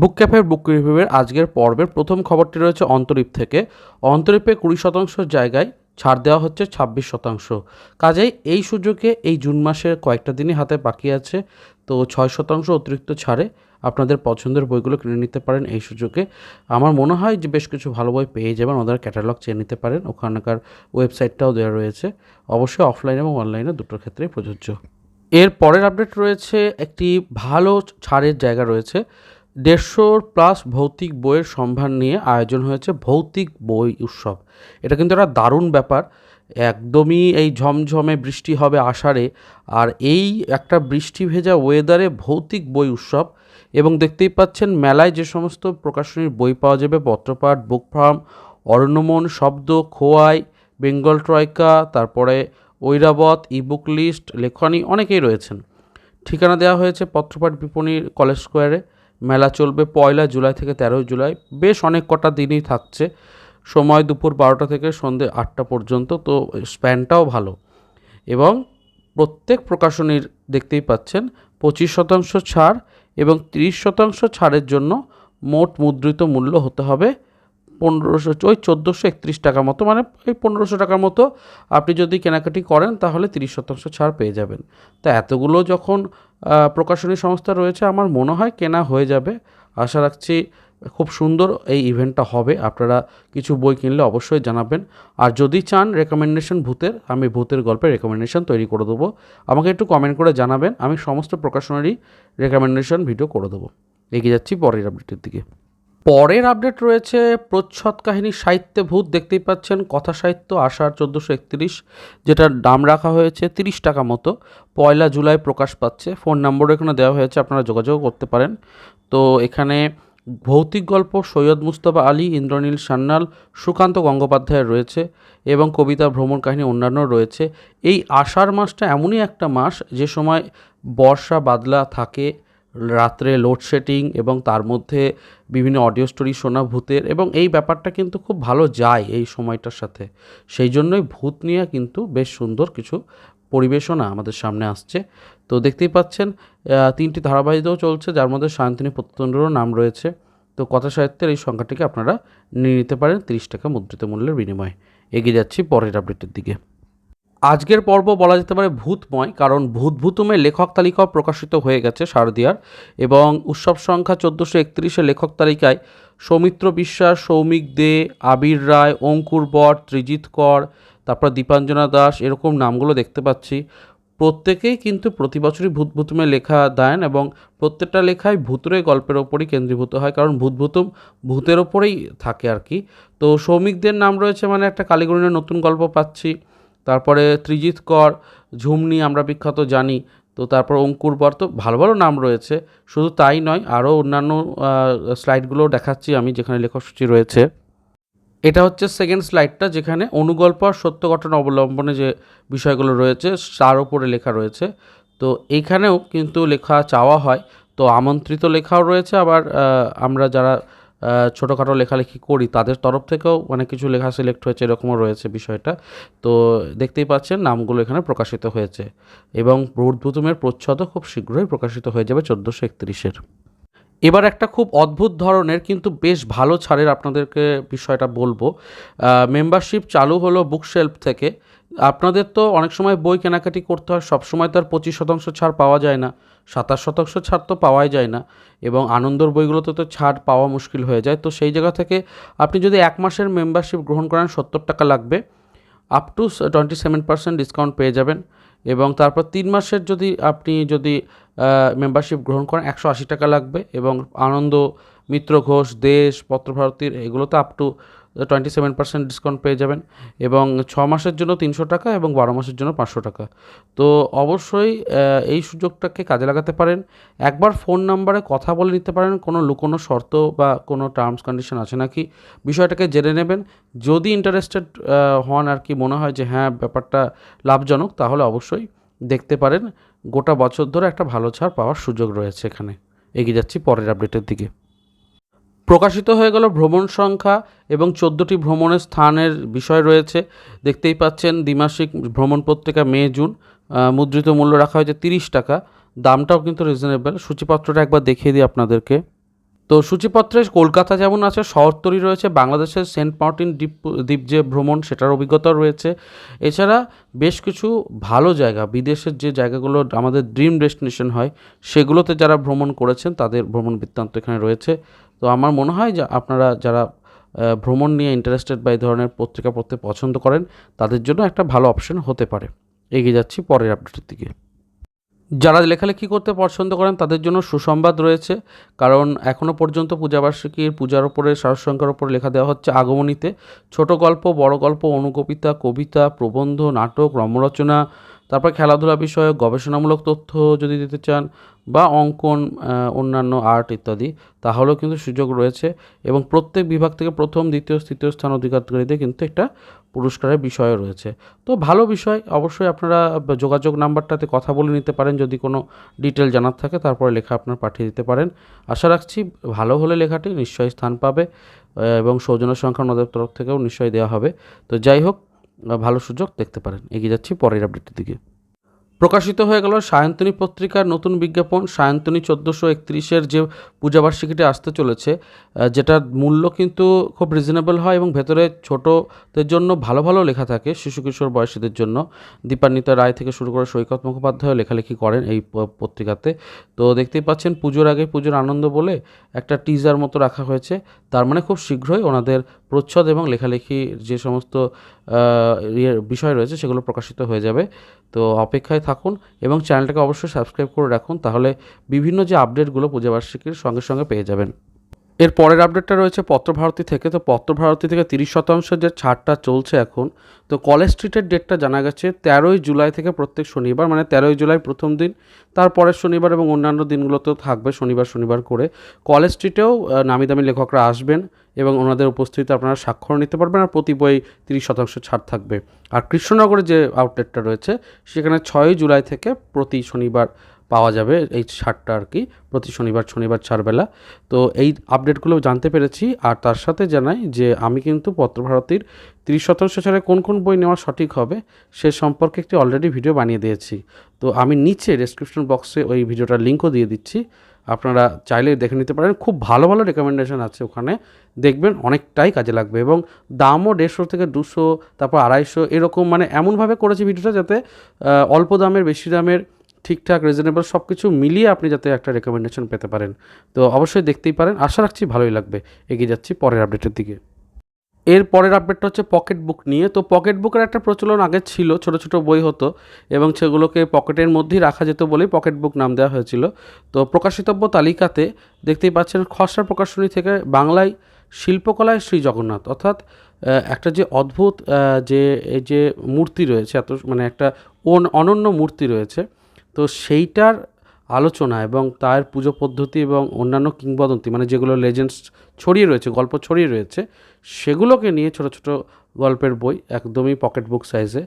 বুক ক্যাফের বুক রিভিউয়ের আজকের পর্বের প্রথম খবরটি রয়েছে অন্তরীপ থেকে। অন্তরীপে কুড়ি শতাংশ জায়গায় ছাড় দেওয়া হচ্ছে ছাব্বিশ শতাংশ। কাজেই এই সুযোগে এই জুন মাসের কয়েকটা দিনই হাতে বাকি আছে। তো ছয় শতাংশ অতিরিক্ত ছাড়ে আপনাদের পছন্দের বইগুলো কিনে নিতে পারেন এই সুযোগে। আমার মনে হয় যে বেশ কিছু ভালো বই পেয়ে যাবেন, ওদের ক্যাটালগ চেয়ে নিতে পারেন। ওখানকার ওয়েবসাইটটাও দেওয়া রয়েছে। অবশ্যই অফলাইন এবং অনলাইনে দুটোর ক্ষেত্রেই প্রযোজ্য। এর পরের আপডেট রয়েছে, একটি ভালো ছাড়ের জায়গা রয়েছে। দেড়শোর প্লাস ভৌতিক বইয়ের সম্ভার নিয়ে আয়োজন হয়েছে ভৌতিক বই উৎসব। এটা কিন্তু একটা দারুণ ব্যাপার। একদমই এই ঝমঝমে বৃষ্টি হবে আষাঢ়ে আর এই একটা বৃষ্টি ভেজা ওয়েদারে ভৌতিক বই উৎসব এবং দেখতেই পাচ্ছেন মেলায় যে সমস্ত প্রকাশনীর বই পাওয়া যাবে, পত্রপাঠ বুক ফার্ম অরণ্যমন, শব্দ, খোয়াই, বেঙ্গল ট্রয়কা, তারপরে ঐরাবত ইবুক লিস্ট লেখনী অনেকেই রয়েছেন। ঠিকানা দেওয়া হয়েছে পত্রপাঠ বিপণীর কলেজ স্কোয়ারে। মেলা চলবে পয়লা জুলাই থেকে তেরোই জুলাই। বেশ অনেক কটা দিনই থাকছে। সময় দুপুর বারোটা থেকে সন্ধে আটটা পর্যন্ত, তো স্প্যানটাও ভালো। এবং প্রত্যেক প্রকাশনীর দেখতেই পাচ্ছেন, পঁচিশ শতাংশ ছাড় এবং তিরিশ শতাংশ ছাড়ের জন্য মোট মুদ্রিত মূল্য হতে হবে পনেরোশো, ওই চোদ্দোশো একত্রিশ টাকা মতো মানে ওই পনেরোশো টাকার মতো আপনি যদি কেনাকাটি করেন তাহলে তিরিশ শতাংশ ছাড় পেয়ে যাবেন। তা এতগুলো যখন প্রকাশনী সংস্থা রয়েছে, আমার মনে হয় কেনা হয়ে যাবে। আশা রাখছি খুব সুন্দর এই ইভেন্টটা হবে। আপনারা কিছু বই কিনলে অবশ্যই জানাবেন। আর যদি চান রেকমেন্ডেশন ভূতের, আমি ভূতের গল্পের রেকমেন্ডেশন তৈরি করে দেবো। আমাকে একটু কমেন্ট করে জানাবেন, আমি সমস্ত প্রকাশনারই রেকমেন্ডেশন ভিডিও করে দেবো। এগিয়ে যাচ্ছি পরের আপডেটের দিকে। পরের আপডেট রয়েছে প্রচ্ছদ কাহিনী সাহিত্যে ভূত, দেখতেই পাচ্ছেন কথা সাহিত্য, আষাঢ় চোদ্দোশো একত্রিশ যেটার দাম রাখা হয়েছে তিরিশ টাকা মতো। পয়লা জুলাই প্রকাশ পাচ্ছে, ফোন নম্বর এখানে দেওয়া হয়েছে, আপনারা যোগাযোগ করতে পারেন। তো এখানে ভৌতিক গল্প সৈয়দ মুস্তফা আলী, ইন্দ্রনীল সান্যাল, সুকান্ত গঙ্গোপাধ্যায়ের রয়েছে এবং কবিতা, ভ্রমণ কাহিনী অন্যান্য রয়েছে। এই আষাঢ় মাসটা এমনই একটা মাস, যে সময় বর্ষা, বাদলা থাকে রাত্রে লোডশেডিং এবং তার মধ্যে বিভিন্ন অডিও স্টোরি শোনা ভূতের এবং এই ব্যাপারটা কিন্তু খুব ভালো যায় এই সময়টার সাথে। সেই জন্যই ভূত নিয়ে কিন্তু বেশ সুন্দর কিছু পরিবেশনা আমাদের সামনে আসছে। তো দেখতেই পাচ্ছেন তিনটি ধারাবাহিকও চলছে, যার মধ্যে সায়ন্তনী প্রত্যেন্দ্রও নাম রয়েছে। তো কথা সাহিত্যের এই সংখ্যাটিকে আপনারা নিয়ে নিতে পারেন তিরিশ টাকা মুদ্রিত মূল্যের বিনিময়ে। এগিয়ে যাচ্ছি পরের আপডেটের দিকে। আজকের পর্ব বলা যেতে পারে ভূতময়, কারণ ভূত ভূতুমে লেখক তালিকাও প্রকাশিত হয়ে গেছে শারদিয়ার এবং উৎসব সংখ্যা চোদ্দোশো একত্রিশে লেখক তালিকায় সৌমিত্র বিশ্বাস, সৌমিক দে, আবির রায়, অঙ্কুর বট, ত্রিজিৎ কর, তারপর দীপাঞ্জনা দাস এরকম নামগুলো দেখতে পাচ্ছি। প্রত্যেকেই কিন্তু প্রতি বছরই ভূত ভূতুমে লেখা দেন এবং প্রত্যেকটা লেখাই ভূতুরে গল্পের ওপরই কেন্দ্রীভূত হয়, কারণ ভূত ভূতুম ভূতের ওপরেই থাকে আর কি। তো সৌমিকদের নাম রয়েছে মানে একটা কালীগণের নতুন গল্প পাচ্ছি। তারপরে ত্রিজিৎ কর, ঝুমনি আমরা বিখ্যাত জানি, তো তারপর অঙ্কুর বর, তো ভালো ভালো নাম রয়েছে, শুধু তাই নয়, আরও অন্যান্য স্লাইডগুলো দেখাচ্ছি আমি যেখানে লেখকসূচি রয়েছে। এটা হচ্ছে সেকেন্ড স্লাইডটা যেখানে অনুগল্প আর সত্য ঘটনা অবলম্বনে যে বিষয়গুলো রয়েছে, তার উপরে লেখা রয়েছে। তো এইখানেও কিন্তু লেখা চাওয়া হয়, তো আমন্ত্রিত লেখাও রয়েছে, আবার আমরা যারা ছোটোখাটো লেখালেখি করি, তাদের তরফ থেকেও অনেক কিছু লেখা সিলেক্ট হয়েছে, এরকমও রয়েছে বিষয়টা। তো দেখতেই পাচ্ছেন, নামগুলো এখানে প্রকাশিত হয়েছে এবং ভূতভূতুমের প্রচ্ছদও খুব শীঘ্রই প্রকাশিত হয়ে যাবে চোদ্দোশো একত্রিশের। এবার একটা খুব অদ্ভুত ধরনের কিন্তু বেশ ভালো ছাড়ের আপনাদেরকে বিষয়টা বলব। মেম্বারশিপ চালু হলো বুকশেলফ থেকে। আপনাদের তো অনেক সময় বই কেনাকাটি করতে হয়, সবসময় তো আর পঁচিশ শতাংশ ছাড় পাওয়া যায় না, সাতাশ শতাংশ ছাড় তো পাওয়াই যায় না, এবং আনন্দর বইগুলোতে তো ছাড় পাওয়া মুশকিল হয়ে যায়। তো সেই জায়গা থেকে আপনি যদি এক মাসের মেম্বারশিপ গ্রহণ করেন, সত্তর টাকা লাগবে up to twenty seven percent discount পেয়ে যাবেন, এবং তারপর তিন মাসের যদি আপনি যদি মেম্বারশিপ গ্রহণ করেন, একশো আশি টাকা লাগবে, এবং আনন্দ, মিত্র ঘোষ, দেশ পত্রভারতীর এগুলোতে up to twenty seven percent discount পেয়ে যাবেন এবং ছ মাসের জন্য তিনশো টাকা এবং বারো মাসের জন্য পাঁচশো টাকা। তো অবশ্যই এই সুযোগটাকে কাজে লাগাতে পারেন। একবার ফোন নাম্বারে কথা বলে নিতে পারেন, কোনো লুকোনো শর্ত বা কোনো টার্মস কন্ডিশন আছে নাকি? বিষয়টাকে জেনে নেবেন। যদি ইন্টারেস্টেড হন আর কি মনে হয় যে হ্যাঁ ব্যাপারটা লাভজনক, তাহলে অবশ্যই দেখতে পারেন। গোটা বছর ধরে একটা ভালো ছাড় পাওয়ার সুযোগ রয়েছে এখানে। এগিয়ে যাচ্ছি পরের আপডেটের দিকে। প্রকাশিত হয়ে গেল ভ্রমণ সংখ্যা এবং চোদ্দোটি ভ্রমণের স্থানের বিষয় রয়েছে। দেখতেই পাচ্ছেন, দ্বিমাসিক ভ্রমণ পত্রিকা মে, জুন। মুদ্রিত মূল্য রাখা হয়েছে তিরিশ টাকা। দামটাও কিন্তু রিজনেবল সূচিপত্রটা একবার দেখিয়ে দিই আপনাদেরকে। তো সূচিপত্রে কলকাতা যেমন আছে শহরতলি রয়েছে, বাংলাদেশের সেন্ট মার্টিন দ্বীপ দ্বীপ যে ভ্রমণ সেটার অভিজ্ঞতা রয়েছে। এছাড়া বেশ কিছু ভালো জায়গা, বিদেশের যে জায়গাগুলো আমাদের ড্রিম ডেস্টিনেশন হয়, সেগুলোতে যারা ভ্রমণ করেছেন, তাদের ভ্রমণ বৃত্তান্ত এখানে রয়েছে। তো আমার মনে হয় যে আপনারা যারা ভ্রমণ নিয়ে ইন্টারেস্টেড বা এই ধরনের পত্রিকা পড়তে পছন্দ করেন, তাদের জন্য একটা ভালো অপশন হতে পারে। এগিয়ে যাচ্ছি পরের আপডেটের দিকে। যারা লেখালেখি করতে পছন্দ করেন, তাদের জন্য সুসংবাদ রয়েছে। কারণ এখনও পর্যন্ত পূজাবার্ষিকীর পূজার ওপরে সারসংখ্যার ওপরে লেখা দেওয়া হচ্ছে আগমনীতে। ছোট গল্প, বড় গল্প অনুকবিতা কবিতা, প্রবন্ধ, নাটক, রম্যরচনা তারপর খেলাধুলা বিষয়ক গবেষণামূলক তথ্য যদি দিতে চান বা অঙ্কন অন্যান্য আর্ট ইত্যাদি, তাহলেও কিন্তু সুযোগ রয়েছে এবং প্রত্যেক বিভাগ থেকে প্রথম, দ্বিতীয়, তৃতীয় স্থান অধিকারীদের কিন্তু একটা পুরস্কারের বিষয় রয়েছে। তো ভালো বিষয়, অবশ্যই আপনারা যোগাযোগ নাম্বারটাতে কথা বলে নিতে পারেন, যদি কোনো ডিটেল জানার থাকে, তারপরে লেখা আপনার পাঠিয়ে দিতে পারেন। আশা রাখছি ভালো হলে লেখাটি নিশ্চয়ই স্থান পাবে এবং সৌজন্য সংখ্যা ওনাদের তরফ থেকেও নিশ্চয়ই দেওয়া হবে। তো যাই হোক ভালো সুযোগ দেখতে পারেন। এগিয়ে যাচ্ছি পরের আপডেটের দিকে। প্রকাশিত হয়ে গেল সায়ন্তনী পত্রিকার নতুন বিজ্ঞাপন। সায়ন্তনী চোদ্দোশো একত্রিশের যে পূজাবার্ষিকীটি আসতে চলেছে যেটার মূল্য কিন্তু খুব রিজনেবল হয় এবং ভেতরে ছোটদের জন্য ভালো ভালো লেখা থাকে শিশু কিশোর বয়সীদের জন্য। দীপান্বিতা রায় থেকে শুরু করে সৈকত মুখোপাধ্যায় লেখালেখি করেন এই পত্রিকাতে। তো দেখতেই পাচ্ছেন, পুজোর আগে পুজোর আনন্দ বলে একটা টিজার মতো রাখা হয়েছে। তার মানে খুব শীঘ্রই ওনাদের প্রচ্ছদ এবং লেখালেখির যে সমস্ত বিষয় রয়েছে, সেগুলো প্রকাশিত হয়ে যাবে। তো অপেক্ষায় থাকুন এবং চ্যানেলটাকে অবশ্যই সাবস্ক্রাইব করে রাখুন, তাহলে বিভিন্ন যে আপডেটগুলো পূজাবার্ষিকীর সঙ্গে সঙ্গে পেয়ে যাবেন। এর পরের আপডেটটা রয়েছে পত্রভারতী থেকে। তো পত্রভারতী থেকে তিরিশ শতাংশ যে ছাড়টা চলছে এখন, তো কলেজ স্ট্রিটের ডেটটা জানা গেছে তেরোই জুলাই থেকে প্রত্যেক শনিবার মানে তেরোই জুলাই প্রথম দিন, তারপরের শনিবার এবং অন্যান্য দিনগুলোতেও থাকবে শনিবার শনিবার করে। কলেজ স্ট্রিটেও নামি দামি লেখকরা আসবেন এবং ওনাদের উপস্থিতিতে আপনারা স্বাক্ষর নিতে পারবেন, আর প্রতি বই তিরিশ শতাংশ ছাড় থাকবে। আর কৃষ্ণনগরে যে আউটলেটটা রয়েছে, সেখানে ছয়ই জুলাই থেকে প্রতি শনিবার পাওয়া যাবে এই ছাড়টা আর কি প্রতি শনিবার শনিবার ছাড়বেলা। তো এই আপডেটগুলো জানতে পেরেছি আর তার সাথে জানাই যে আমি কিন্তু পত্রভারতীর তিরিশ শতাংশ ছাড়ে কোন কোন বই নেওয়া সঠিক হবে সে সম্পর্কে একটি অলরেডি ভিডিও বানিয়ে দিয়েছি। তো আমি নিচে ডেসক্রিপশন বক্সে ওই ভিডিওটার লিঙ্কও দিয়ে দিচ্ছি। আপনারা চাইলে দেখে নিতে পারেন, খুব ভালো ভালো রেকমেন্ডেশন আছে ওখানে। দেখবেন অনেকটাই কাজে লাগবে এবং দামও দেড়শো থেকে দুশো, তারপর আড়াইশো এরকম মানে এমনভাবে করেছি ভিডিওটা যাতে অল্প দামের, বেশি দামের ঠিকঠাক রিজনেবল সব কিছু মিলিয়ে আপনি যাতে একটা রেকমেন্ডেশন পেতে পারেন। তো অবশ্যই দেখতেই পারেন। আশা রাখছি ভালোই লাগবে। এগিয়ে যাচ্ছি পরের আপডেটের দিকে। এর পরের আপডেটটা হচ্ছে পকেট বুক নিয়ে। তো পকেট বুকের একটা প্রচলন আগে ছিল, ছোট ছোট বই হতো এবং সেগুলোকে পকেটের মধ্যেই রাখা যেত বলেই পকেট বুক নাম দেওয়া হয়েছিল। তো প্রকাশিতব্য তালিকাতে দেখতেই পাচ্ছেন, খসড়া প্রকাশনী থেকে বাংলায় শিল্পকলায় শ্রী জগন্নাথ। অর্থাৎ একটা যে অদ্ভুত যে, এই যে মূর্তি রয়েছে, এত মানে একটা অন- অনন্য মূর্তি রয়েছে। তো সেইটার আলোচনা এবং তার পুজো পদ্ধতি এবং অন্যান্য কিংবদন্তি মানে যেগুলো লেজেন্ডস ছড়িয়ে রয়েছে, গল্প ছড়িয়ে রয়েছে, সেগুলোকে নিয়ে ছোট ছোট গল্পের বই, একদমই পকেট বুক সাইজে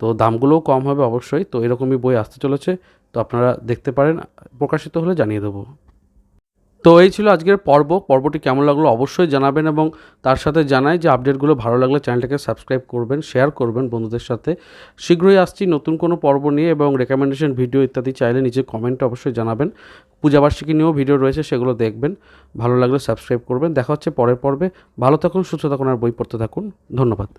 তো দামগুলোও কম হবে অবশ্যই। তো এরকমই বই আসতে চলেছে। তো আপনারা দেখতে পারেন, প্রকাশিত হলে জানিয়ে দেবো। তো এই ছিল আজকের পর্ব। পর্বটি কেমন লাগল অবশ্যই জানাবেন এবং তার সাথে জানাই যে আপডেটগুলো ভালো লাগলে চ্যানেলটাকে সাবস্ক্রাইব করবেন, শেয়ার করবেন বন্ধুদের সাথে। শীঘ্রই আসছি নতুন কোনো পর্ব নিয়ে এবং রেকমেন্ডেশন ভিডিও ইত্যাদি চাইলে নিচে কমেন্টে অবশ্যই জানাবেন। পূজাবার্ষিকী নিয়েও ভিডিও রয়েছে, সেগুলো দেখবেন। ভালো লাগলে সাবস্ক্রাইব করবেন। দেখা হচ্ছে পরের পর্বে। ভালো থাকুন, সুস্থ থাকুন আর বই পড়তে থাকুন। ধন্যবাদ।